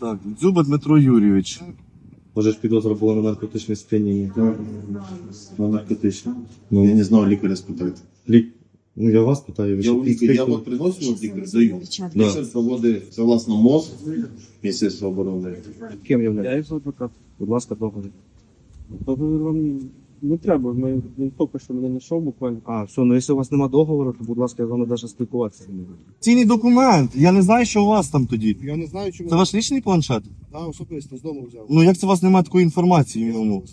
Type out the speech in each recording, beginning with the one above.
Так, Дзюба Дмитро Юрійович. Може ж підозра була на наркотичне сп'яніння. На наркотичне. Ну. Я не знав лікаря спитати. Лік... Ну я вас питаю, ви Я, у лікаря- я інспектор? от приносив от лікар, даю. Да. Лікар проводить согласно МОЗ, Міністерство оборони. Ким Я являєтесь? їх адвокат. Будь ласка, договір. Договір вам не треба, ми, він тільки що мене знайшов буквально. А, все, ну якщо у вас немає договору, то будь ласка, я з вами навіть спілкуватися не буду. Цінний документ. Я не знаю, що у вас там тоді. Я не знаю, чому Це ваш лічний планшет? да, особисто з дому взяв. Ну як це у вас немає такої інформації в ньому?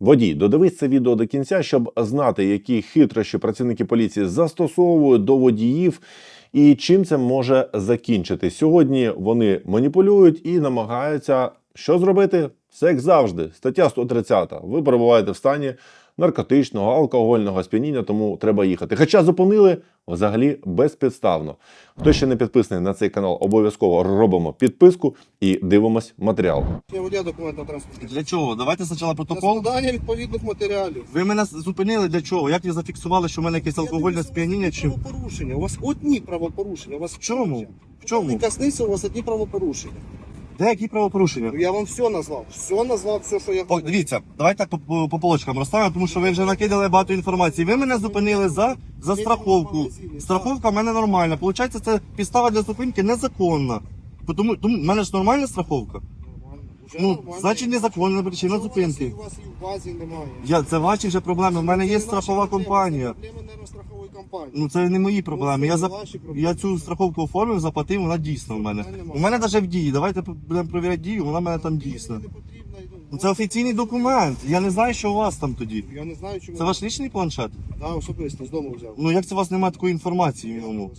Водій, додивись це відео до кінця, щоб знати, які хитрощі працівники поліції застосовують до водіїв і чим це може закінчити. Сьогодні вони маніпулюють і намагаються що зробити? Все як завжди. Стаття 130. Ви перебуваєте в стані наркотичного, алкогольного сп'яніння, тому треба їхати. Хоча зупинили взагалі безпідставно. Хто ще не підписаний на цей канал, обов'язково робимо підписку і дивимось матеріал. Я водія документ на транспорт. Для чого? Давайте спочатку Для протокол. складання відповідних матеріалів. Ви мене зупинили для чого? Як ви зафіксували, що в мене якесь алкогольне сп'яніння? Чи у вас правопорушення. У вас одні правопорушення. У вас в чому? В чому? Не каснися, у вас одні правопорушення. Де які правопорушення? Ну, Я вам все назвав. Все назвав, все, що я По, дивіться, давайте так по, по, по полочкам розставимо, тому що ви вже накидали багато інформації. Ви мене зупинили за, за страховку. Страховка в мене нормальна. Получається, це підстава для зупинки незаконна. Тому, тому в мене ж нормальна страховка. Ну, значить, незаконна причина зупинки. У вас і в базі немає. Я, це ваші вже проблеми. У мене є страхова проблеми, компанія. Компанії. Ну це не мої проблеми. Я, за... ваші проблеми. я цю страховку оформив, заплатив, вона дійсна в мене. У мене навіть в дії. Давайте будемо перевіряти дію, вона в мене там дійсна. Мені не потрібно, Ну, Це офіційний документ. Я не знаю, що у вас там тоді. Я не знаю, чому. Це ваш лічний планшет? Да, особисто з дому взяв. Ну як це у вас немає такої інформації в ньому?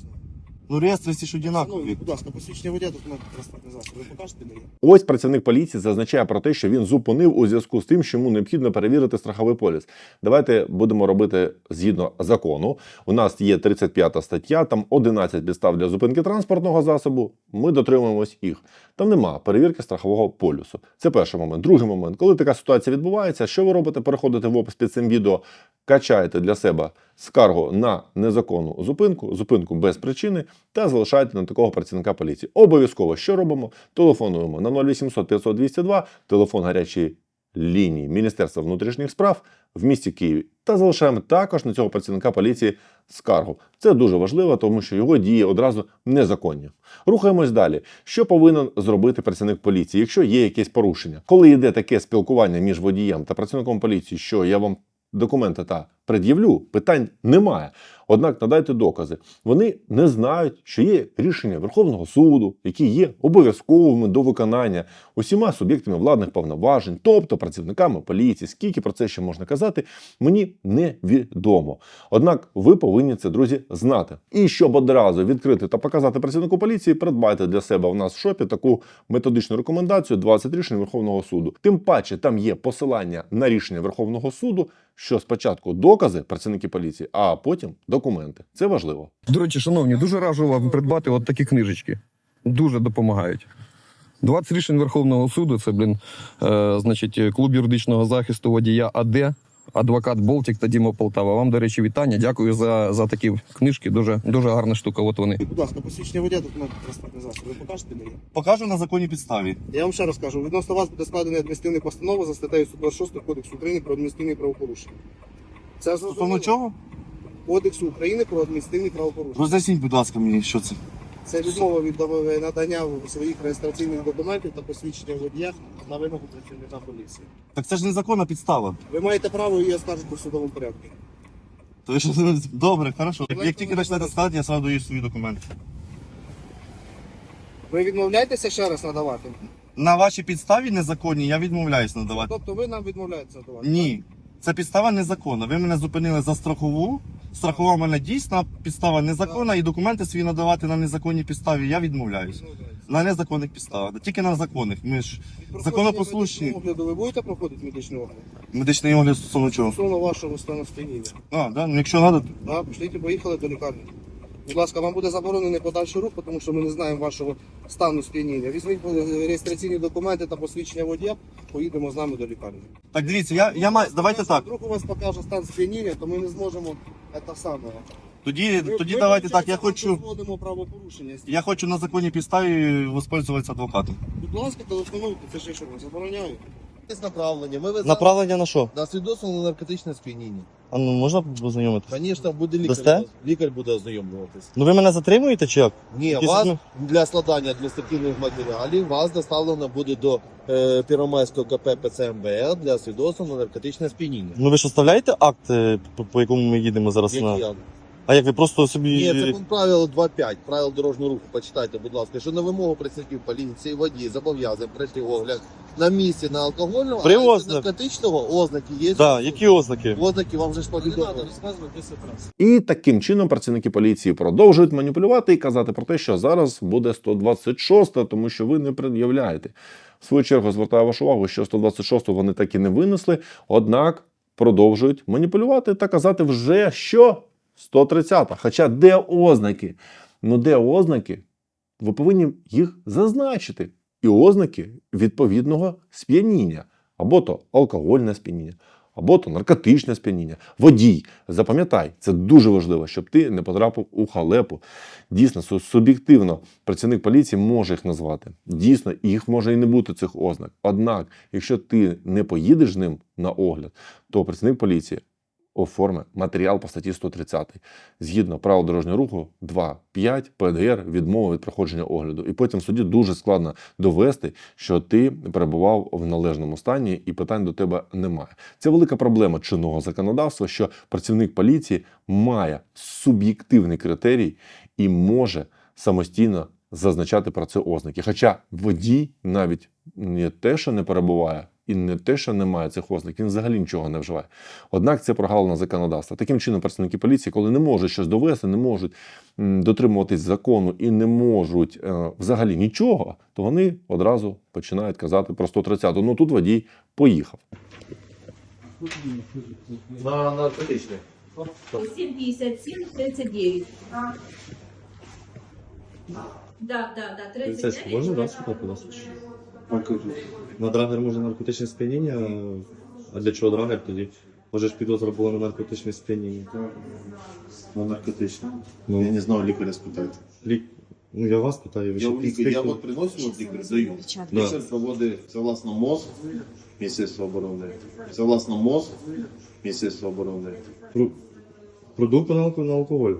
Ну реєстри всі ж Ну, однакові. будь ласка, посвідчення водія, документ транспортний засіб. Ви покажете мені? Ось працівник поліції зазначає про те, що він зупинив у зв'язку з тим, що йому необхідно перевірити страховий поліс. Давайте будемо робити згідно закону. У нас є 35 стаття, там 11 підстав для зупинки транспортного засобу. Ми дотримуємось їх. Там нема перевірки страхового полюсу. Це перший момент. Другий момент, коли така ситуація відбувається, що ви робите? Переходите в опис під цим відео, качаєте для себе скаргу на незаконну зупинку, зупинку без причини та залишаєте на такого працівника поліції. Обов'язково що робимо? Телефонуємо на 0800 500 202, телефон гарячої лінії Міністерства внутрішніх справ в місті Києві та залишаємо також на цього працівника поліції скаргу. Це дуже важливо, тому що його дії одразу незаконні. Рухаємось далі. Що повинен зробити працівник поліції, якщо є якесь порушення? Коли йде таке спілкування між водієм та працівником поліції, що я вам документи та пред'явлю, питань немає. Однак надайте докази. Вони не знають, що є рішення Верховного суду, які є обов'язковими до виконання усіма суб'єктами владних повноважень, тобто працівниками поліції. Скільки про це ще можна казати, мені невідомо. Однак ви повинні це, друзі, знати. І щоб одразу відкрити та показати працівнику поліції, придбайте для себе у нас в шопі таку методичну рекомендацію 20 рішень Верховного суду. Тим паче там є посилання на рішення Верховного суду, що спочатку докази працівники поліції, а потім документи. Це важливо. До речі, шановні, дуже раджу вам придбати от такі книжечки. Дуже допомагають. 20 рішень Верховного суду це, блін, е, значить, клуб юридичного захисту водія АД, адвокат Болтік та Діма Полтава. Вам, до речі, вітання. Дякую за, за такі книжки. Дуже, дуже гарна штука. От вони. Будь ласка, посвідчення водія, документ транспортний засіб. Ви покажете мені? Покажу на законній підставі. Я вам ще раз кажу, відносно вас буде складена адміністративна постанова за статтею 126 Кодексу України про адміністративні правопорушення. Це Стосовно зрозуміло? чого? Кодексу України про адміністративні правопорушення. Роз'ясніть, будь ласка, мені, що це. Це відмова від надання своїх реєстраційних документів та посвідчення водія на вимогу працівника поліції. Так це ж незаконна підстава. Ви маєте право її оскаржити в судовому порядку. То ви що, добре, хорошо. Як, як тільки почнете складати, я сразу даю свої документи. Ви відмовляєтеся ще раз надавати? На вашій підставі незаконні я відмовляюсь надавати. Тобто ви нам відмовляєтеся надавати? Ні. Це підстава незаконна. Ви мене зупинили за страхову. Страхова мене дійсна, підстава незаконна, і документи свої надавати на незаконній підставі я відмовляюсь. На незаконних підставах. Тільки на законних. Ми ж законопослушні. огляду Ви будете проходити медичний огляд? медичний огляд стосовно чого. Стосовно вашого стану сп'яніння. А, да? ну якщо треба, Да, пошліть поїхали до лікарні. Будь ласка, вам буде заборонений подальший рух, тому що ми не знаємо вашого стану сп'яніння. Візьміть е, реєстраційні документи та посвідчення водія, поїдемо з нами до лікарні. так дивіться, я, я маю. Давайте так. Вдруг у вас покаже стан сп'яніння, то ми не зможемо це саме. Тоді, Ми- тоді ми, давайте так. Я хочу. правопорушення. Я хочу на законній підставі воспользуватися адвокатом. Будь ласка, телефонуйте, це ж я що, забороняю. Є направлення. Ми веземо Направлення на що? на свідоцтво на наркотичне сп'яніння. А ну можна познайомитися? Звісно, буде Дасте? лікар. Лікар буде ознайомлюватись. Ну ви мене затримуєте чи як? Ні, Якісь вас для складання адміністративних матеріалів вас доставлено буде до е, Первомайського КП ПЦМБЛ для свідоцтва на наркотичне сп'яніння. Ну ви ж оставляєте акт, е, по, по якому ми їдемо зараз Як на. я? А як ви просто собі. Ні, це пункт правило 2.5, правил дорожнього руху. Почитайте, будь ласка, що на вимогу працівників поліції, водій зобов'язаний пройти огляд на місці на алкогольного, При а якщо ознак. наркотичного ознаки є. Да, які ознаки? Ознаки вам вже ж повідомили. І таким чином працівники поліції продовжують маніпулювати і казати про те, що зараз буде 126, тому що ви не пред'являєте. В свою чергу звертаю вашу увагу, що 126 вони так і не винесли, однак продовжують маніпулювати та казати вже що 130. Хоча де ознаки? Ну де ознаки? Ви повинні їх зазначити. І ознаки відповідного сп'яніння. Або то алкогольне сп'яніння, або то наркотичне сп'яніння. Водій, запам'ятай, це дуже важливо, щоб ти не потрапив у халепу. Дійсно, суб'єктивно працівник поліції може їх назвати. Дійсно, їх може і не бути цих ознак. Однак, якщо ти не поїдеш з ним на огляд, то працівник поліції оформить матеріал по статті 130. Згідно правил дорожнього руху 2.5 ПДР відмова від проходження огляду. І потім суді дуже складно довести, що ти перебував в належному стані і питань до тебе немає. Це велика проблема чинного законодавства, що працівник поліції має суб'єктивний критерій і може самостійно зазначати про це ознаки. Хоча водій навіть не те, що не перебуває, і не те, що немає цих ознак, він взагалі нічого не вживає. Однак це прогалина законодавства. Таким чином, працівники поліції, коли не можуть щось довести, не можуть дотримуватись закону і не можуть е, взагалі нічого, то вони одразу починають казати про 130. Ну тут водій поїхав. На наркотичне. 757 39. Да, да, да, 39. можна да, сюди, будь ласка? На драгер можна наркотичне сп'яніння. А для чого драгер тоді? Може ж підозра була на наркотичне сп'яніння. На наркотичне. Ну. Я не знаю, лікаря спитайте. Лік... Ну я вас питаю, ви Я, ще у лікаря, я от приносив от лікаря, даю. Да. Лікар проводить согласно МОЗ, Міністерство оборони, согласно МОЗ, Міністерство оборони. Про- Продукти на, алко- на алкоголь.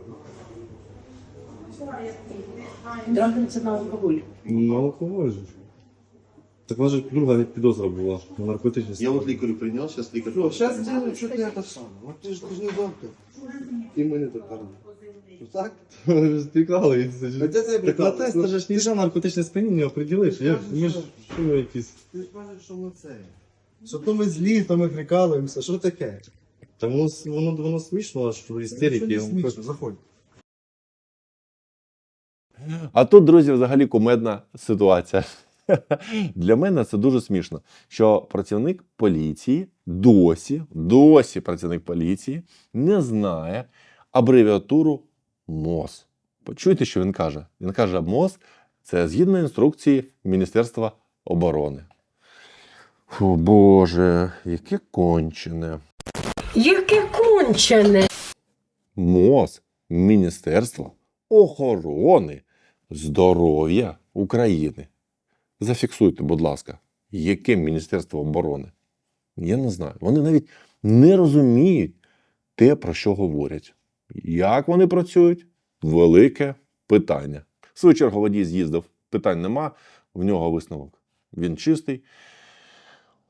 Драгер це на алкоголь. На алкоголь же. Так у вас же друга від підозра була на наркотичне Я от лікарю прийняв, зараз лікар. Що, зараз делаем, що ти це саме? Ну ти ж ти ж не доктор. І ми не доктор. Ну так? Спікали. А де це Так на тест же ж нельзя наркотичне сп'яніння определиш. Я, ми ж що ми якісь. Ти ж кажеш, що ми це. Що то ми злі, то ми прикалуємося, що таке? Та воно, воно, воно смішно, аж що істерики. я. Смішно, заходь. А тут, друзі, взагалі кумедна ситуація. Для мене це дуже смішно, що працівник поліції досі, досі працівник поліції не знає абревіатуру МОЗ. Почуйте, що він каже. Він каже, МОЗ це згідно інструкції Міністерства оборони. Фу, Боже, яке кончене. Яке кончене. МОЗ Міністерство охорони здоров'я України. Зафіксуйте, будь ласка, яке Міністерство оборони? Я не знаю. Вони навіть не розуміють те, про що говорять. Як вони працюють? Велике питання. Свою чергу водій з'їздив, питань нема, в нього висновок. Він чистий.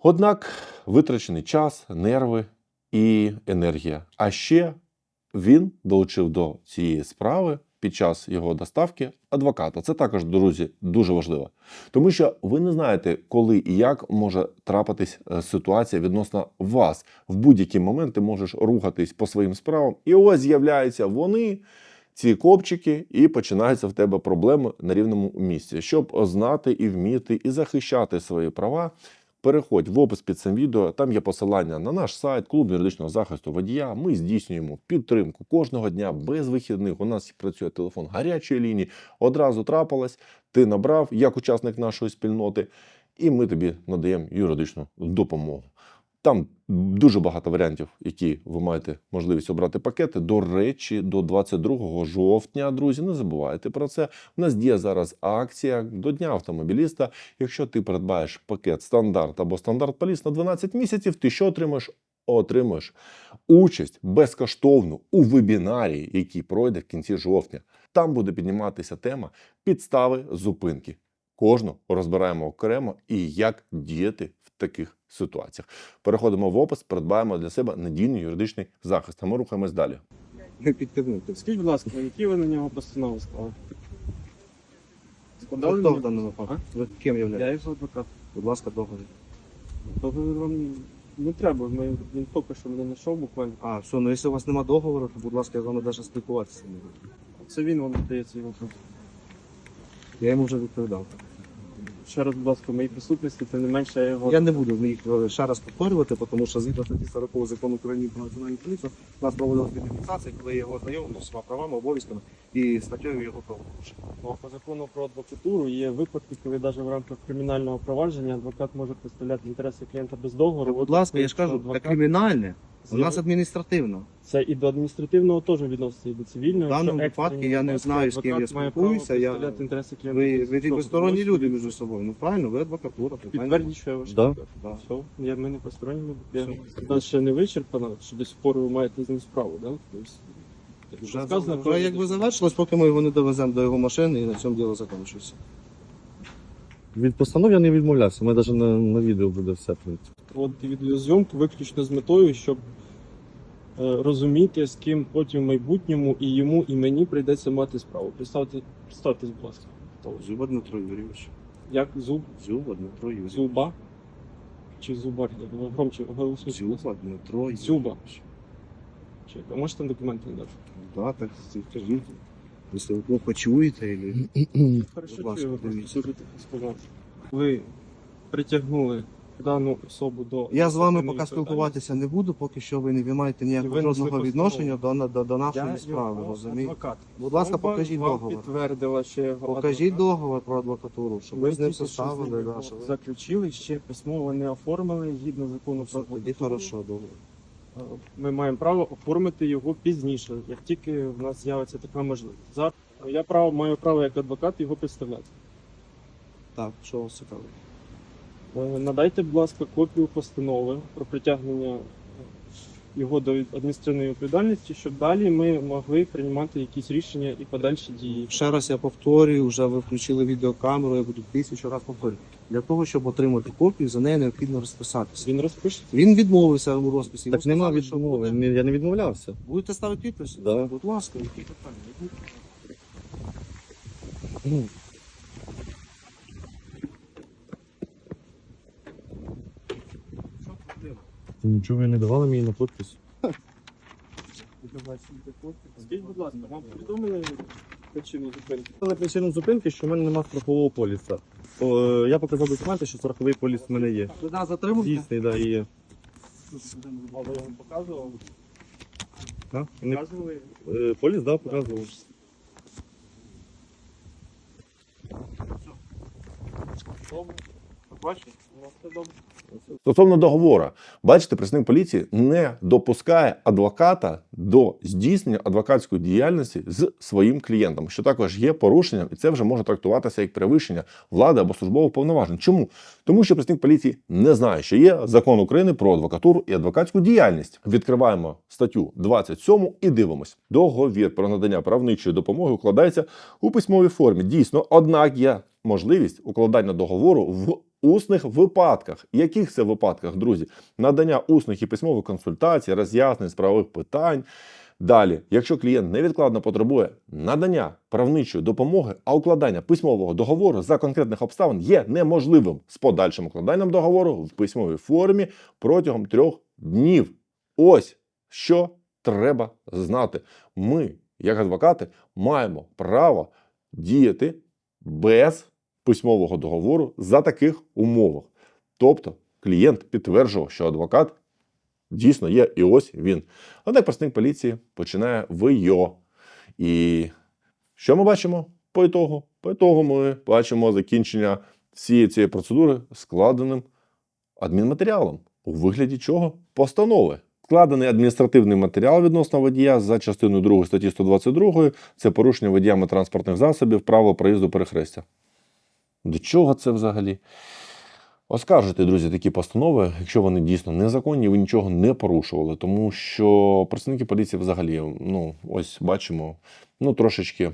Однак витрачений час, нерви і енергія. А ще він долучив до цієї справи під час його доставки адвоката. Це також, друзі, дуже важливо. Тому що ви не знаєте, коли і як може трапитись е, ситуація відносно вас. В будь-який момент ти можеш рухатись по своїм справам, і ось з'являються вони. Ці копчики, і починаються в тебе проблеми на рівному місці. Щоб знати і вміти, і захищати свої права, переходь в опис під цим відео. Там є посилання на наш сайт, клуб юридичного захисту водія. Ми здійснюємо підтримку кожного дня без вихідних. У нас працює телефон гарячої лінії. Одразу трапилось, ти набрав як учасник нашої спільноти, і ми тобі надаємо юридичну допомогу. Там дуже багато варіантів, які ви маєте можливість обрати пакети. До речі, до 22 жовтня, друзі, не забувайте про це. У нас діє зараз акція до Дня автомобіліста. Якщо ти придбаєш пакет стандарт або стандарт поліс на 12 місяців, ти що отримаєш? Отримаєш участь безкоштовну у вебінарі, який пройде в кінці жовтня. Там буде підніматися тема підстави зупинки. Кожну розбираємо окремо і як діяти в таких ситуаціях. Переходимо в опис, придбаємо для себе надійний юридичний захист. А ми рухаємось далі. Не підкиднути. Скажіть, будь ласка, які ви на нього постанови склали? Складали Хто в даному випадку? Ви ким Я являєтесь? його адвокат. Будь ласка, договір. Договір вам не треба, ми, він тільки що мене знайшов буквально. А, все, ну якщо у вас немає договору, то будь ласка, я з вами навіть спілкуватися не буду. Це він вам надається його. Я йому вже відповідав. Ще раз, будь ласка, в моїй присутності, тим не менше я його. Я не буду їх е, ще раз повторювати, тому що згідно статті 40 закону України про національну поліцію, у нас проводилася відеофіксація, коли я його ознайомив з усіма правами, обов'язками і статтею його правопорушення. Ну, По закону про адвокатуру є випадки, коли навіть в рамках кримінального провадження адвокат може представляти інтереси клієнта без договору. Будь ласка, я ж кажу, це Адвокат кримінальне, у нас адміністративно. Це і до адміністративного теж відноситься, і до цивільного. В даному випадку я не знаю, з ким я спілкуюся, я-. Ви, ви двосторонні люди між собою. Ну правильно, ви адвокатура. Підтвердіть, що я ваш Да. адвокат. Да. Все, я ми не посторонні. Я у нас ще не вичерпано, що до сих пор ви маєте з ним справу, да? Тобто, як Вже, сказано, вже коли- якби завершилось, поки ми його не довеземо до його машини і на цьому діло закінчується. Від постанов я не відмовлявся, ми навіть на, на відео буде все. проводити відеозйомку виключно з метою, щоб е, розуміти, з ким потім в майбутньому і йому, і мені прийдеться мати справу. Представте, представтесь, будь ласка. Зуба Дмитро Юрійович. Як зуб, Зуба Дмитро Юрійович. зуба чи зубар? Я Громче голосніше. Зуба Дмитро Юрійович. Зуба. Чи можете документи надати? Да, так скажіть. Якщо ви плохо чуєте, или... Хорошо, ласка, чую, ви дивіться. притягнули дану особу до Я з вами поки спілкуватися не буду, поки що ви не маєте ніякого Ви несли жодного постанову. відношення до, до, до нашої Я справи, розумієте? адвокат. Будь ласка, Особа покажіть вам договор. підтвердила, що його Покажіть адвокат. договор про адвокатуру, щоб ви з ним тільки що составили. ним Да, що ви... заключили, ще письмово не оформили згідно закону про Тоді адвокатуру. хорошо, добре. Ми маємо право оформити його пізніше, як тільки в нас з'явиться така можливість. Зараз я право маю право як адвокат його представляти. Так, що вас цікавить? Е, Надайте, будь ласка, копію постанови про притягнення його до адміністративної відповідальності, щоб далі ми могли приймати якісь рішення і подальші дії. Ще раз я повторюю, вже ви включили відеокамеру, я буду тисячу разів повторювати. Для того, щоб отримати копію, за нею необхідно розписатися. Він розпише. Він відмовився у розписі. Йому Так нема сказали, що відмови. буде. Я не відмовлявся. Будете ставити підпис? Да. Будь ласка, які питання? Нічого ви не давали мені на підпис. Скажіть, будь ласка, вам повідомили причину зупинки? Але причину зупинки, що в мене немає страхового поліса. О, я показав документи, що страховий поліс в мене є. Ви нас затримуєте? Дійсний, да, і є. Але я вам показував. Да? Не- Показували? Е, Поліс, да, показував. Добре. Бачите, у нас все добре. Стосовно договору, бачите, представник поліції не допускає адвоката до здійснення адвокатської діяльності з своїм клієнтом, що також є порушенням, і це вже може трактуватися як перевищення влади або службових повноважень. Чому? Тому що представник поліції не знає, що є закон України про адвокатуру і адвокатську діяльність. Відкриваємо статтю 27 і дивимось. Договір про надання правничої допомоги укладається у письмовій формі. Дійсно, однак є можливість укладання договору в усних випадках. Яких це випадках, друзі? Надання усних і письмових консультацій, роз'яснень справових питань. Далі, якщо клієнт невідкладно потребує надання правничої допомоги, а укладання письмового договору за конкретних обставин є неможливим з подальшим укладанням договору в письмовій формі протягом трьох днів. Ось що треба знати. Ми, як адвокати, маємо право діяти без письмового договору за таких умовах. Тобто клієнт підтверджував, що адвокат дійсно є, і ось він. Однак представник поліції починає вийо. І що ми бачимо по ітогу? По ітогу ми бачимо закінчення всієї цієї процедури складеним адмінматеріалом. У вигляді чого? Постанови. Складений адміністративний матеріал відносно водія за частиною 2 статті 122 це порушення водіями транспортних засобів правил проїзду перехрестя. До чого це взагалі? Оскаржуйте, друзі, такі постанови, якщо вони дійсно незаконні, ви нічого не порушували, тому що працівники поліції взагалі, ну, ось бачимо, ну трошечки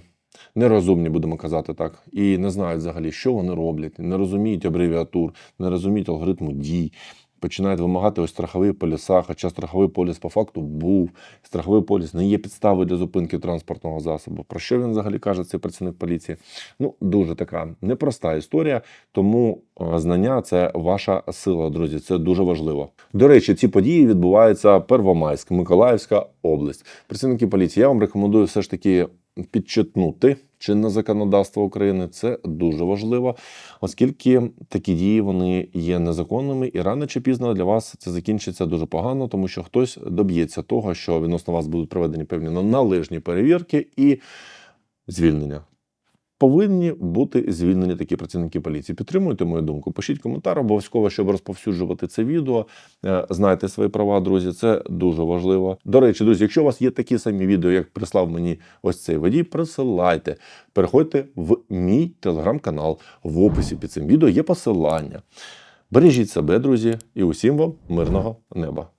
нерозумні, будемо казати так, і не знають взагалі, що вони роблять, не розуміють абревіатур, не розуміють алгоритму дій. Починають вимагати ось страховий поліса, хоча страховий поліс по факту був. Страховий поліс не є підставою для зупинки транспортного засобу. Про що він взагалі каже цей працівник поліції? Ну, дуже така непроста історія, тому е, знання це ваша сила, друзі. Це дуже важливо. До речі, ці події відбуваються Первомайськ, Миколаївська область. Працівники поліції, я вам рекомендую все ж таки підчитнути чинне законодавство України. Це дуже важливо, оскільки такі дії вони є незаконними, і рано чи пізно для вас це закінчиться дуже погано, тому що хтось доб'ється того, що відносно вас будуть проведені певні належні перевірки і звільнення. Повинні бути звільнені такі працівники поліції. Підтримуйте мою думку. Пишіть коментар обов'язково, щоб розповсюджувати це відео. Е, Знайте свої права, друзі. Це дуже важливо. До речі, друзі, якщо у вас є такі самі відео, як прислав мені ось цей водій, присилайте. Переходьте в мій телеграм-канал. В описі під цим відео є посилання. Бережіть себе, друзі, і усім вам мирного неба.